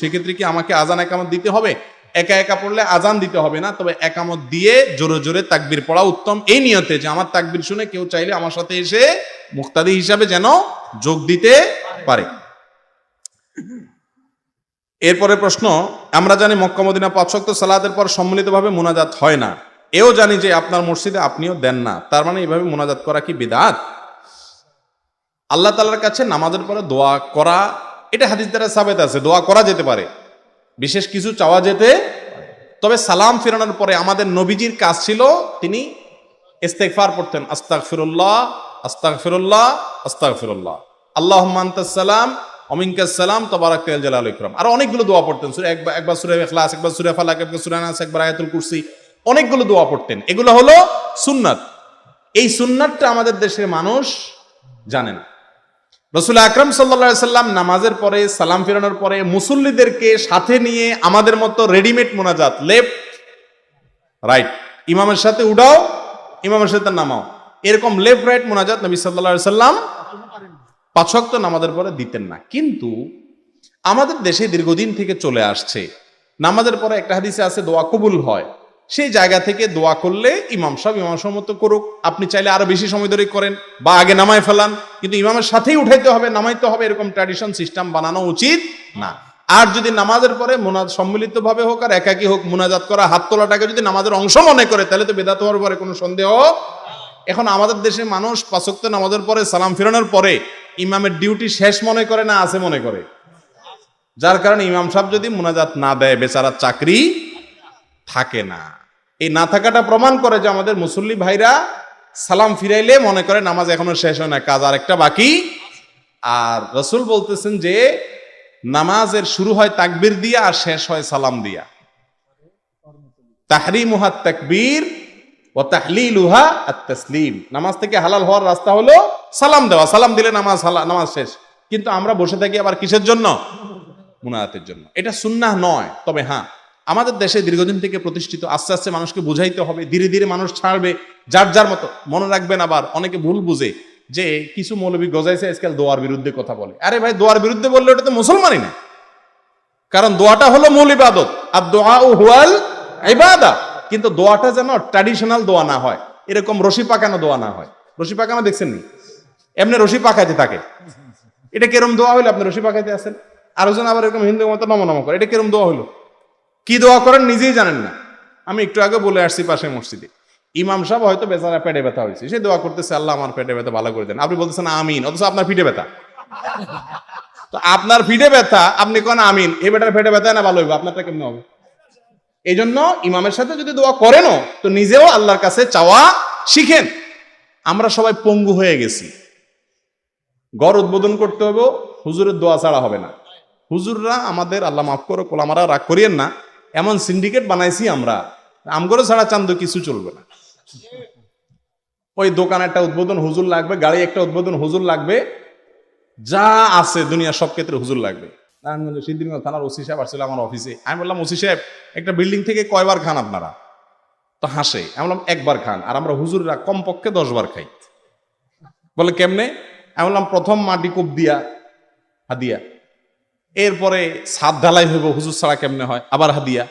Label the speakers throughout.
Speaker 1: সেক্ষেত্রে কি আমাকে আজান একামত দিতে হবে? একা একা পড়লে আজান দিতে হবে না, তবে একামত দিয়ে জোরে জোরে তাকবির পড়া উত্তম। এই নিয়তে যে আমার তাকবির শুনে কেউ চাইলে আমার সাথে এসে মুক্তাদি হিসাবে যেন যোগ দিতে পারে। এরপরে প্রশ্ন, আমরা জানি মক্কা মদিনা পাঁচশক্ত সালাদের পর সম্মিলিতভাবে মোনাজাত হয় না। এও জানি যে আপনার মসজিদে আপনিও দেন না। তার মানে এইভাবে মোনাজাত করা কি বিদাত? আল্লাহ তালার কাছে নামাজের পরে দোয়া করা এটা হাদিস দ্বারা সাবেত আছে, দোয়া করা যেতে পারে। বিশেষ কিছু চাওয়া যেতে তবে সালাম ফেরানোর পরে আমাদের নবীজির কাজ ছিল, তিনি ইস্তেগফার পড়তেন আস্তাক ফিরুল্লাহ আস্তাক ফিরুল্লাহ আস্তাক ফিরুল্লাহ আল্লাহ সালাম অমিনকাসালাম তবারাক জালাল ইকরাম। আর অনেকগুলো দোয়া পড়তেন, সুরে একবার একবার সুরে ইখলাস, একবার সুরে ফালাক, একবার সুরে নাস, একবার আয়াতুল কুরসি, অনেকগুলো দোয়া পড়তেন। এগুলো হলো সুন্নাত। এই সুন্নাতটা আমাদের দেশের মানুষ জানে না। রসুল আকরম সাল্লা সাল্লাম নামাজের পরে, সালাম ফেরানোর পরে মুসল্লিদেরকে সাথে নিয়ে আমাদের মতো রেডিমেড মোনাজাত, লেফট, রাইট, ইমামের সাথে উঠাও, ইমামের সাথে নামাও। এরকম লেফট, রাইট মোনাজাত নবী সাল্লা সাল্লাম পাঁচক্ত নামাজের পরে দিতেন না। কিন্তু আমাদের দেশে দীর্ঘদিন থেকে চলে আসছে। নামাজের পরে একটা হাদিসে আছে, দোয়া কবুল হয়। সেই জায়গা থেকে দোয়া করলে ইমাম সাহেব ইমাম সাহেব মতো করুক। আপনি চাইলে আরও বেশি সময় ধরে করেন, বা আগে নামায় ফেলান, কিন্তু ইমামের সাথেই উঠাইতে হবে, নামাইতে হবে, এরকম ট্র্যাডিশন সিস্টেম বানানো উচিত না। আর যদি নামাজের পরে মোনাজ সম্মিলিত ভাবে হোক আর একাকি হোক, মোনাজাত করা, হাত তোলাটাকে যদি নামাজের অংশ মনে করে, তাহলে তো বেদাত হওয়ার পরে কোনো সন্দেহ এখন আমাদের দেশে মানুষ পাঁচক্ত নামাজের পরে, সালাম ফেরানোর পরে ইমামের ডিউটি শেষ মনে করে না, আছে মনে করে? যার কারণে ইমাম সাহেব যদি মোনাজাত না দেয়, বেচারার চাকরি থাকে না। এই না থাকাটা প্রমাণ করে যে আমাদের মুসল্লি ভাইরা সালাম ফিরাইলে মনে করে নামাজ এখনও শেষ হয় না, কাজ আর একটা বাকি। আর রসুল বলতেছেন যে, নামাজের শুরু হয় তাকবির দিয়া আর শেষ হয় সালাম দিয়া। তাহরিমুহা তাকবীর ও তাহলিলুহা আত তাসলিম নামাজ থেকে হালাল হওয়ার রাস্তা হলো সালাম দেওয়া। সালাম দিলে নামাজ নামাজ শেষ। কিন্তু আমরা বসে থাকি আবার কিসের জন্য? মুনায়াতের জন্য। এটা সুন্নাহ নয়, তবে হ্যাঁ আমাদের দেশে দীর্ঘদিন থেকে প্রতিষ্ঠিত, আস্তে আস্তে মানুষকে বুঝাইতে হবে, ধীরে ধীরে মানুষ ছাড়বে, যার যার মতো। মনে রাখবেন আবার, অনেকে ভুল বুঝে যে কিছু মৌলবী গজাইছে আজকাল দোয়ার বিরুদ্ধে কথা বলে। আরে ভাই, দোয়ার বিরুদ্ধে বললে ওটা তো মুসলমানই না। কারণ দোয়াটা হলো মূল ইবাদত আর দোয়া ও হুয়াল ইবাদা। কিন্তু দোয়াটা যেন ট্র্যাডিশনাল দোয়া না হয়। এরকম রশি পাকানো দোয়া না হয়। রশি পাকানো দেখছেন নি? এমনি রশি পাকাইতে থাকে। এটা কেরম দোয়া হইল? আপনি রশি পাকাইতে আছেন? আরেকজন আবার এরকম হিন্দু মতো নম নম করে। এটা কেরম দোয়া হইল? কি দোয়া করেন নিজেই জানেন না। আমি একটু আগে বলে আসছি পাশে মসজিদে। ইমাম সাহেব হয়তো বেচারা পেটে ব্যথা হয়েছে। সে দোয়া করতেছে, আল্লাহ আমার পেটে ব্যথা ভালো করে দেন। আপনি বলতেছেন, আমিন। অথচ আপনার পিঠে ব্যথা। তো আপনার পিঠে ব্যথা, আপনি কোন আমিন? এ বেটার পেটে ব্যথা না ভালো হইব? আপনারটা কেমন হবে? এই জন্য ইমামের সাথে যদি দোয়া করেনও, তো নিজেও আল্লাহর কাছে চাওয়া শিখেন। আমরা সবাই পঙ্গু হয়ে গেছি। ঘর উদ্বোধন করতে হবে হুজুরের দোয়া ছাড়া হবে না। হুজুররা আমাদের, আল্লাহ মাফ করো কোলামারা রাগ করিয়েন না। এমন সিন্ডিকেট বানাইছি আমরা। আমগরও ছাড়া চান্দ কিছু চলবে না। ওই দোকান একটা উদ্বোধন হুজুর লাগবে, গাড়ি একটা উদ্বোধন হুজুর লাগবে, যা আছে দুনিয়া সব ক্ষেত্রে হুজুর লাগবে। নারায়ণগঞ্জ সিদ্ধিরগঞ্জ থানার ওসি সাহেব আসছিল আমার অফিসে। আমি বললাম, ওসি সাহেব, একটা বিল্ডিং থেকে কয়বার খান আপনারা? তো হাসে। আমি বললাম, একবার খান। আর আমরা হুজুররা কমপক্ষে দশ বার খাই। বলে, কেমনে? আমি বললাম, প্রথম মাটি কূপ দিয়া হাদিয়া এরপরে ছাদ ঢালাই হইব, হুজুর ছাড়া কেমনে হয়? আবার হাদিয়া।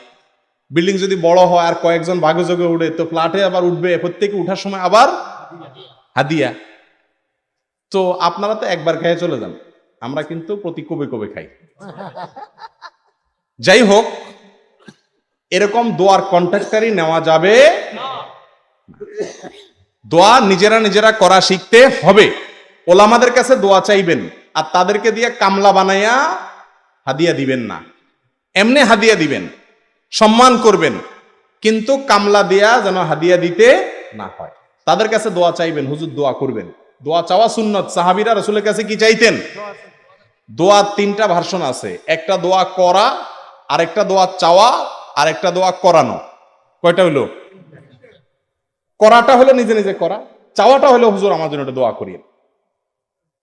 Speaker 1: বিল্ডিং যদি বড় হয় আর কয়েকজন বাঘে যোগে উঠে তো ফ্ল্যাটে আবার উঠবে, প্রত্যেকে উঠার সময় আবার হাদিয়া। তো আপনারা তো একবার খেয়ে চলে যান, আমরা কিন্তু প্রতি কবে কবে খাই। যাই হোক, এরকম দোয়ার কন্ট্রাক্টারই নেওয়া যাবে দোয়া নিজেরা নিজেরা করা শিখতে হবে। ওলামাদের কাছে দোয়া চাইবেন, আর তাদেরকে দিয়ে কামলা বানাইয়া হাদিয়া দিবেন না। এমনি হাদিয়া দিবেন, সম্মান করবেন, কিন্তু কামলা দেয়া যেন হাদিয়া দিতে না হয়। তাদের কাছে দোয়া চাইবেন, হুজুর দোয়া করবেন। দোয়া চাওয়া সুন্নত, সাহাবিরা রসুলের কাছে কি চাইতেন? দোয়া তিনটা ভার্সন আছে, একটা দোয়া করা, আরেকটা দোয়া চাওয়া আর একটা দোয়া করানো। কয়টা হইল? করাটা হলো নিজে নিজে করা, চাওয়াটা হলো হুজুর আমার জন্য দোয়া করিয়ে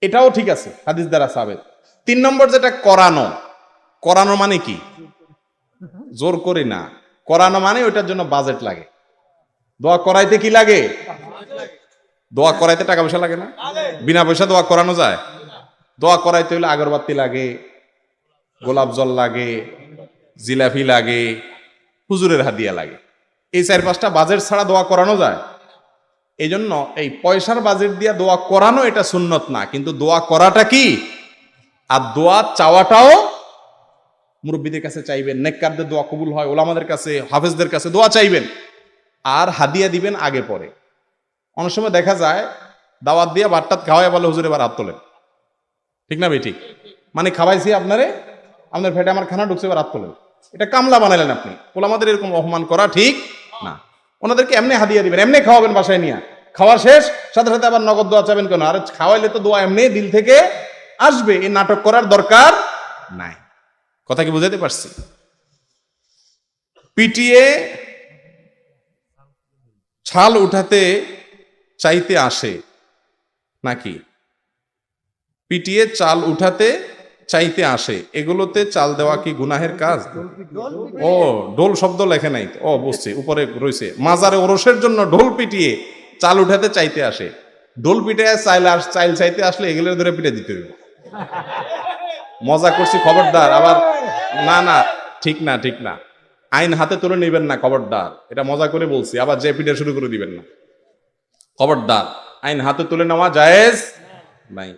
Speaker 1: এটাও ঠিক আছে হাদিস দ্বারা সাবেদ তিন নম্বর যেটা করানো করানো মানে কি? জোর করে না। করানো মানে ওইটার জন্য বাজেট লাগে। দোয়া করাইতে কি লাগে? দোয়া করাইতে টাকা পয়সা লাগে না? বিনা পয়সা দোয়া করানো যায়? দোয়া করাইতে হলে আগরবাতি লাগে, গোলাপ জল লাগে, জিলাপি লাগে, হুজুরের হাদিয়া লাগে। এই চার পাঁচটা বাজেট ছাড়া দোয়া করানো যায়? এই জন্য এই পয়সার বাজেট দিয়ে দোয়া করানো এটা সুন্নত না, কিন্তু দোয়া করাটা কি? আর দোয়া চাওয়াটাও মুরব্বীদের কাছে চাইবেন, নেককারদের দোয়া কবুল হয়, ওলামাদের কাছে, হাফেজদের কাছে দোয়া চাইবেন, আর হাদিয়া দিবেন আগে পরে। অনেক সময় দেখা যায়, দাওয়াত দিয়ে বাট্টাত খাওয়াই বলে, হুজুর, এবার হাত তোলেন। ঠিক না ভাই, ঠিক? মানে খাওয়াইছি আপনারে, আপনার ফেটে আমার খানা ঢুকছে, এবার হাত তোলেন। এটা কামলা বানালেন আপনি। ওলামাদের এরকম অপমান করা ঠিক না। ওনাদেরকে এমনি হাদিয়া দিবেন, এমনি খাওয়াবেন বাসায় নিয়ে। খাওয়া শেষ, সাথে সাথে আবার নগদ দোয়া চাবেন কেন? আর খাওয়াইলে তো দোয়া এমনি দিল থেকে আসবে, এই নাটক করার দরকার নাই। কথা কি বুঝাতে পারছি? পিটিয়ে ছাল উঠাতে চাইতে আসে নাকি? পিটিয়ে চাল উঠাতে চাইতে আসে। এগুলোতে চাল দেওয়া কি গুনাহের কাজ? ও, ঢোল শব্দ লেখে নাই। ও, বুঝছি, উপরে রয়েছে। মাজারে ওরসের জন্য ঢোল পিটিয়ে চাল উঠাতে চাইতে আসে। ঢোল পিটে চাইল চাইল চাইতে আসলে এগুলো ধরে পিটে দিতে হবে মজা করছি, খবরদার। আবার না না, ঠিক না ঠিক না। আইন হাতে তুলে নেবেন না, খবরদার। এটা মজা করে বলছি, আবার যে পিঠে শুরু করে দিবেন না। খবরদার, আইন হাতে তুলে নেওয়া জায়েজ নাই।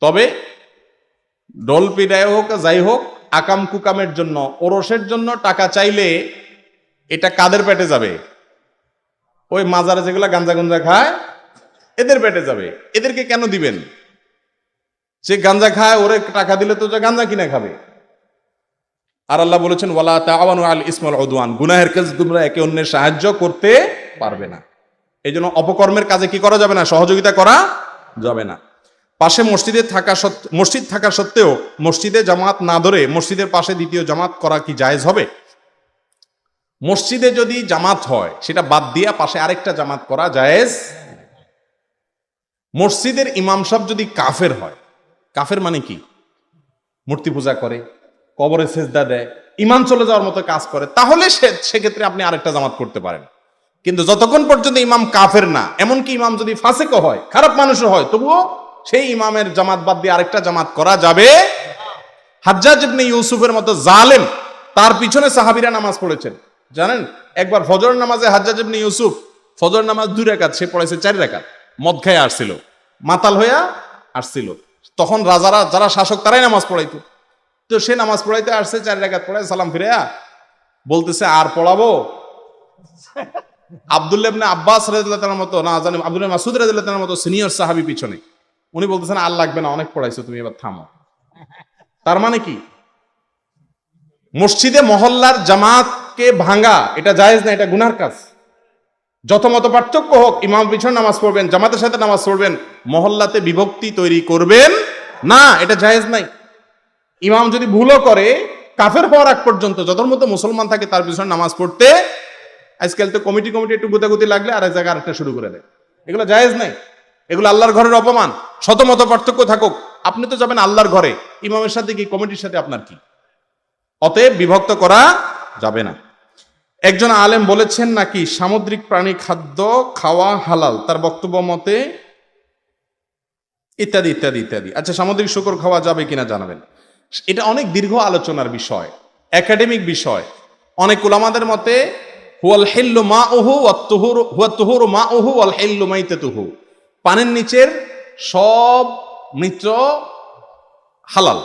Speaker 1: তবে ডোল পিঠায় হোক, যাই হোক, আকাম কুকামের জন্য, ওরসের জন্য টাকা চাইলে এটা কাদের পেটে যাবে? ওই মাজারে যেগুলা গাঞ্জা গঞ্জা খায়, এদের পেটে যাবে। এদেরকে কেন দিবেন? যে গাঞ্জা খায়, ওরে টাকা দিলে তো গাঞ্জা কিনে খাবে। আর আল্লাহ বলেছেন, ওয়ালা তাআওয়ানু আল ইসমাল উদওয়ান। গুনাহের কাজে তোমরা একে অন্যের সাহায্য করতে পারবে না। এই জন্য অপকর্মের কাজে কি করা যাবে না? সহযোগিতা করা যাবে না। পাশে মসজিদে থাকা মসজিদ থাকা সত্ত্বেও মসজিদে জামাত না ধরে মসজিদের পাশে দ্বিতীয় জামাত করা কি জায়েজ হবে? মসজিদে যদি জামাত হয়, সেটা বাদ দিয়া পাশে আরেকটা জামাত করা জায়েজ? মসজিদের ইমাম সাহেব যদি কাফের হয় কাফের মানে কি? মূর্তি পূজা করে, কবরে সেজদা দেয় ইমান চলে যাওয়ার মতো কাজ করে, তাহলে সে, সেক্ষেত্রে আপনি আরেকটা জামাত করতে পারেন। কিন্তু যতক্ষণ পর্যন্ত ইমাম কাফের না, এমনকি ইমাম যদি ফাসেকও হয়, খারাপ মানুষও হয়, তবুও সেই ইমামের জামাত বাদ দিয়ে আরেকটা জামাত করা যাবে হাজ্জাজ ইবনে ইউসুফের মতো জালেম, তার পিছনে সাহাবিরা নামাজ পড়েছেন। জানেন? একবার ফজর নামাজে হাজ্জাজ ইবনে ইউসুফ ফজর নামাজ দুই রাকাত সে পড়েছে চার রাকাত মদ খেয়ে আসছিল, মাতাল হইয়া আসছিল। তখন রাজারা, যারা শাসক, তারাই নামাজ পড়াইতো। তো সে নামাজ পড়াইতে আসছে, চার রাকাত পড়াই সালাম ফিরে বলতেছে, আর পড়াবো? আব্দুল্লাহ আব্বাস রাদিয়াল্লাহু মতো, না, জানি আব্দুল্লাহ মাসুদ রাদিয়াল্লাহু মতো সিনিয়র সাহাবী পিছনে। উনি বলতেছেন, আর লাগবে না, অনেক পড়াইছো তুমি, এবার থামো। তার মানে কি? মসজিদে মহল্লার জামাতকে ভাঙা, এটা জায়েজ না, এটা গুনার কাজ? যত মত পার্থক্য হোক, ইমাম পিছনে নামাজ পড়বেন, জামাতের সাথে নামাজ পড়বেন, মহল্লাতে বিভক্তি তৈরি করবেন? না, এটা জায়েজ নাই। ইমাম যদি ভুলও করে, কাফের হওয়ার আগ পর্যন্ত যত মতো মুসলমান থাকে, তার পিছনে নামাজ পড়তে আজকাল তো কমিটি কমিটি একটু গুতাগুতি লাগলে আর এক জায়গায় আরেকটা শুরু করে দেয়। এগুলো জায়েজ নাই। এগুলো আল্লাহর ঘরের অপমান। শত মত পার্থক্য থাকুক। আপনি তো যাবেন আল্লাহর ঘরে। ইমামের সাথে কি, কমিটির সাথে আপনার কি? অতএব বিভক্ত করা যাবে না। একজন আলেম বলেছেন নাকি, সামুদ্রিক প্রাণী খাদ্য খাওয়া হালাল, তার বক্তব্য মতে ইত্যাদি ইত্যাদি ইত্যাদি। আচ্ছা সামুদ্রিক শুকর খাওয়া যাবে কিনা জানাবেন। এটা অনেক দীর্ঘ আলোচনার বিষয়, একাডেমিক বিষয়। অনেক উলামাদের মতে, হুয়াল হেল্লু মা ওহু ওয়াত্তুহুর তুহুর মা ওহু ওয়াল হেল্লু মাইতে পানির নিচের সব মৃত হালাল।